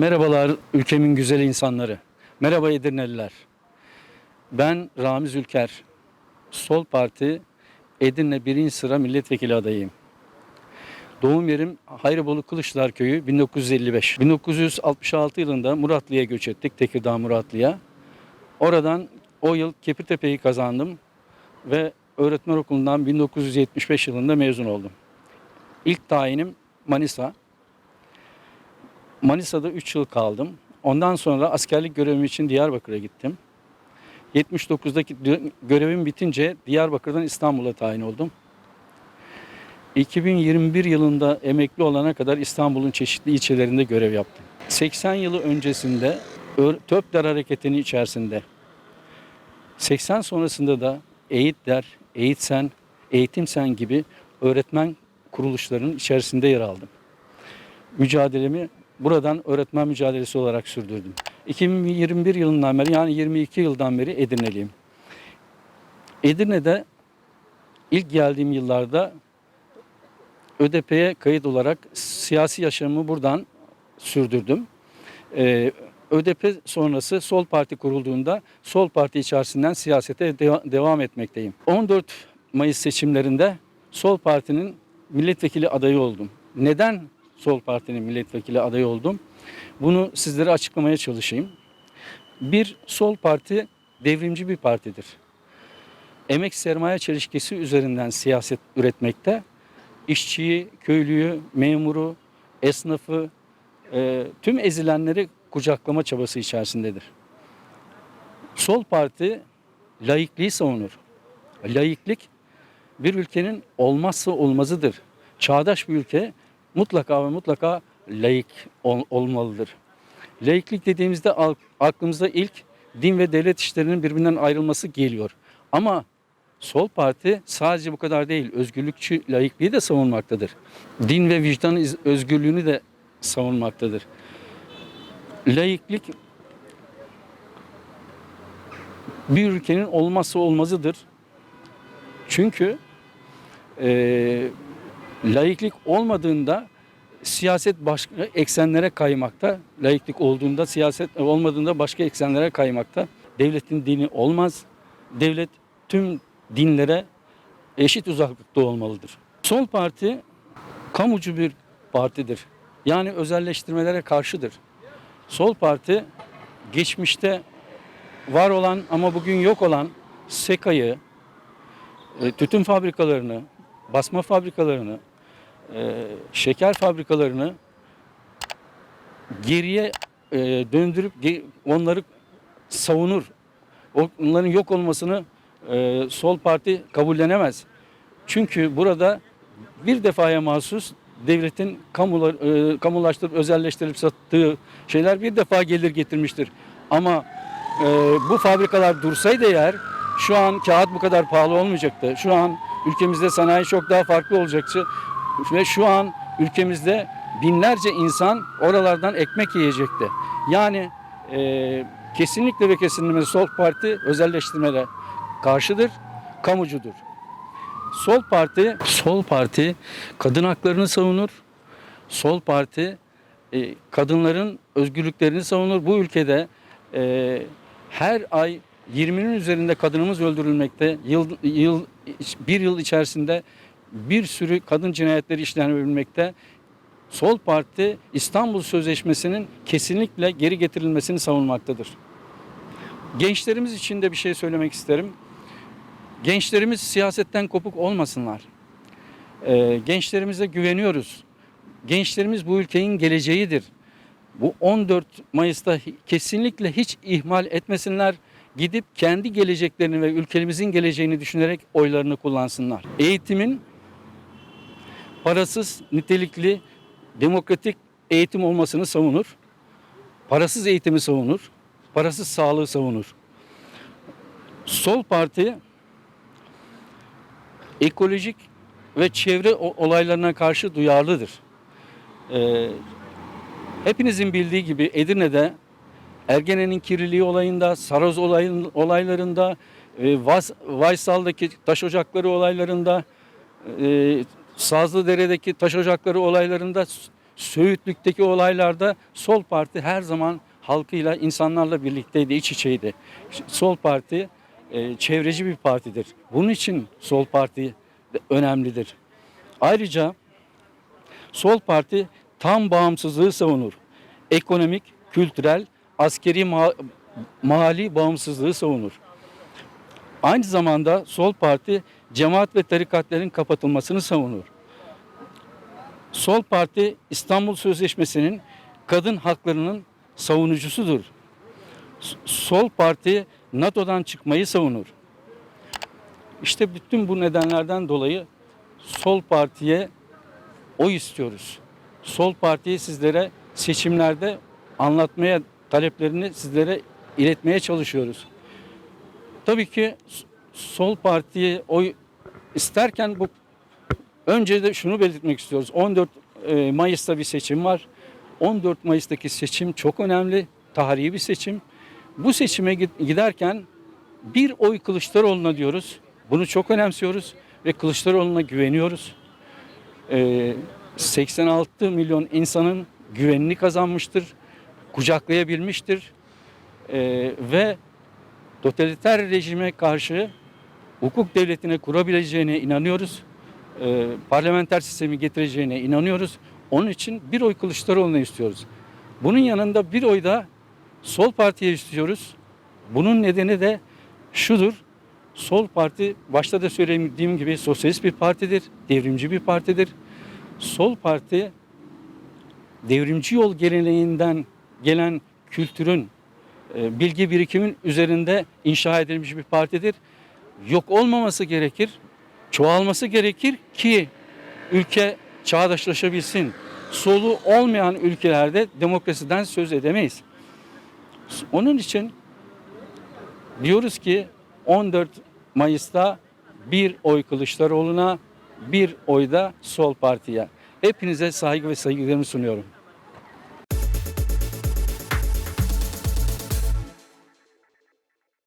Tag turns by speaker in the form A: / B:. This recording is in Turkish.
A: Merhabalar ülkemin güzel insanları. Merhaba Edirneliler. Ben Ramiz Ülker. Sol Parti Edirne 1. sıra milletvekili adayıyım. Doğum yerim Hayrabolu Kılıçlar Köyü 1955. 1966 yılında Muratlı'ya göç ettik. Tekirdağ Muratlı'ya. Oradan o yıl Kepirtepe'yi kazandım ve öğretmen okulundan 1975 yılında mezun oldum. İlk tayinim Manisa. Manisa'da 3 yıl kaldım. Ondan sonra askerlik görevim için Diyarbakır'a gittim. 79'daki dö- görevim bitince Diyarbakır'dan İstanbul'a tayin oldum. 2021 yılında emekli olana kadar İstanbul'un çeşitli ilçelerinde görev yaptım. 80 yılı öncesinde Töpler Hareketi'nin içerisinde 80 sonrasında da EğitDer, EğitSen, Eğitimsen gibi öğretmen kuruluşlarının içerisinde yer aldım. Mücadelemi buradan öğretmen mücadelesi olarak sürdürdüm. 2021 yılından beri yani 22 yıldan beri Edirne'liyim. Edirne'de ilk geldiğim yıllarda ÖDP'ye kayıt olarak siyasi yaşamımı buradan sürdürdüm. Ee, ÖDP sonrası Sol Parti kurulduğunda Sol Parti içerisinden siyasete deva- devam etmekteyim. 14 Mayıs seçimlerinde Sol Parti'nin milletvekili adayı oldum. Neden Sol Parti'nin milletvekili adayı oldum? Bunu sizlere açıklamaya çalışayım. Bir, Sol Parti devrimci bir partidir. Emek sermaye çelişkisi üzerinden siyaset üretmekte. İşçiyi, köylüyü, memuru, esnafı, e, tüm ezilenleri kucaklama çabası içerisindedir. Sol Parti laikliği savunur. Laiklik bir ülkenin olmazsa olmazıdır. Çağdaş bir ülke mutlaka ve mutlaka laik ol- olmalıdır. Laiklik dediğimizde aklımıza ilk din ve devlet işlerinin birbirinden ayrılması geliyor. Ama Sol Parti sadece bu kadar değil, özgürlükçü laikliği de savunmaktadır. Din ve vicdan özgürlüğünü de savunmaktadır. Laiklik bir ülkenin olmazsa olmazıdır. Çünkü e, laiklik olmadığında siyaset başka eksenlere kaymakta. Laiklik olduğunda siyaset olmadığında başka eksenlere kaymakta. Devletin dini olmaz. Devlet tüm dinlere eşit uzaklıkta olmalıdır. Sol parti kamucu bir partidir. Yani özelleştirmelere karşıdır. Sol parti geçmişte var olan ama bugün yok olan SEKA'yı, e, tütün fabrikalarını, basma fabrikalarını, e, şeker fabrikalarını geriye e, döndürüp onları savunur. Onların yok olmasını e, sol parti kabullenemez. Çünkü burada bir defaya mahsus devletin kamular, e, kamulaştırıp özelleştirip sattığı şeyler bir defa gelir getirmiştir. Ama bu fabrikalar dursaydı eğer şu an kağıt bu kadar pahalı olmayacaktı. Şu an ülkemizde sanayi çok daha farklı olacaktı. Ve şu an ülkemizde binlerce insan oralardan ekmek yiyecekti. Yani e, kesinlikle ve kesinlikle Sol Parti özelleştirmelere karşıdır, kamucudur. Sol Parti, Sol Parti kadın haklarını savunur. Sol Parti e, kadınların özgürlüklerini savunur. Bu ülkede e, her ay 20'nin üzerinde kadınımız öldürülmekte. Yıl, yıl bir yıl içerisinde bir sürü kadın cinayetleri işlenebilmekte. Sol Parti İstanbul Sözleşmesi'nin kesinlikle geri getirilmesini savunmaktadır. Gençlerimiz için de bir şey söylemek isterim. Gençlerimiz siyasetten kopuk olmasınlar. Ee, gençlerimize güveniyoruz. Gençlerimiz bu ülkenin geleceğidir. Bu 14 Mayıs'ta kesinlikle hiç ihmal etmesinler. Gidip kendi geleceklerini ve ülkemizin geleceğini düşünerek oylarını kullansınlar. Eğitimin parasız, nitelikli, demokratik eğitim olmasını savunur. Parasız eğitimi savunur. Parasız sağlığı savunur. Sol Parti ekolojik ve çevre olaylarına karşı duyarlıdır. Ee, hepinizin bildiği gibi Edirne'de Ergene'nin kirliliği olayında, Saroz olayın, olaylarında, e, Vaysal'daki taş ocakları olaylarında, e, Sazlıdere'deki taş ocakları olaylarında Söğütlük'teki olaylarda Sol Parti her zaman halkıyla, insanlarla birlikteydi, iç içeydi. Sol Parti e, çevreci bir partidir. Bunun için Sol Parti önemlidir. Ayrıca Sol Parti tam bağımsızlığı savunur. Ekonomik, kültürel, askeri, ma- mali bağımsızlığı savunur. Aynı zamanda Sol Parti cemaat ve tarikatların kapatılmasını savunur. Sol Parti İstanbul Sözleşmesi'nin kadın haklarının savunucusudur. Sol Parti NATO'dan çıkmayı savunur. İşte bütün bu nedenlerden dolayı Sol Parti'ye oy istiyoruz. Sol Parti'yi sizlere seçimlerde anlatmaya, taleplerini sizlere iletmeye çalışıyoruz. Tabii ki Sol Parti'ye oy isterken bu önce de şunu belirtmek istiyoruz. 14 e, Mayıs'ta bir seçim var. 14 Mayıs'taki seçim çok önemli, tarihi bir seçim. Bu seçime gid- giderken bir oy Kılıçdaroğlu'na diyoruz. Bunu çok önemsiyoruz ve Kılıçdaroğlu'na güveniyoruz. Ee, 86 milyon insanın güvenini kazanmıştır, kucaklayabilmiştir Ee, ve totaliter rejime karşı hukuk devletine kurabileceğine inanıyoruz. Ee, parlamenter sistemi getireceğine inanıyoruz. Onun için bir oy Kılıçdaroğlu'na istiyoruz. Bunun yanında bir oy da Sol Parti'ye istiyoruz. Bunun nedeni de şudur. Sol Parti başta da söylediğim gibi sosyalist bir partidir, devrimci bir partidir. Sol Parti devrimci yol geleneğinden gelen kültürün, e, bilgi birikimin üzerinde inşa edilmiş bir partidir. Yok olmaması gerekir, çoğalması gerekir ki ülke çağdaşlaşabilsin. Solu olmayan ülkelerde demokrasiden söz edemeyiz. Onun için diyoruz ki 14 Mayıs'ta bir oy Kılıçdaroğlu'na, bir oy da Sol Parti'ye. Hepinize saygı ve saygılarımı sunuyorum.